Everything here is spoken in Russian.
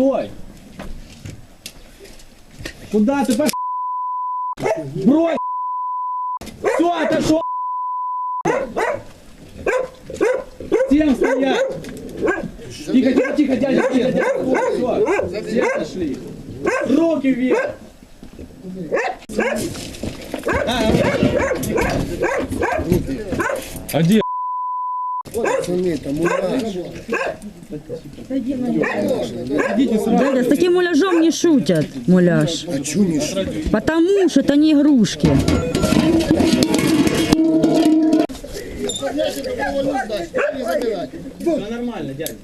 стой! Куда ты пошел? Брось! Все, отошел! Всем стоять! Тихо, тихо, тихо, дядя, тихо, дядя. Все, все отошли. Руки вверх! А где? Пацаны, там муляж. Идите сразу. Дядя, с таким муляжом не шутят, муляж. А чё не ш- Потому что это не игрушки. Все нормально. Держи.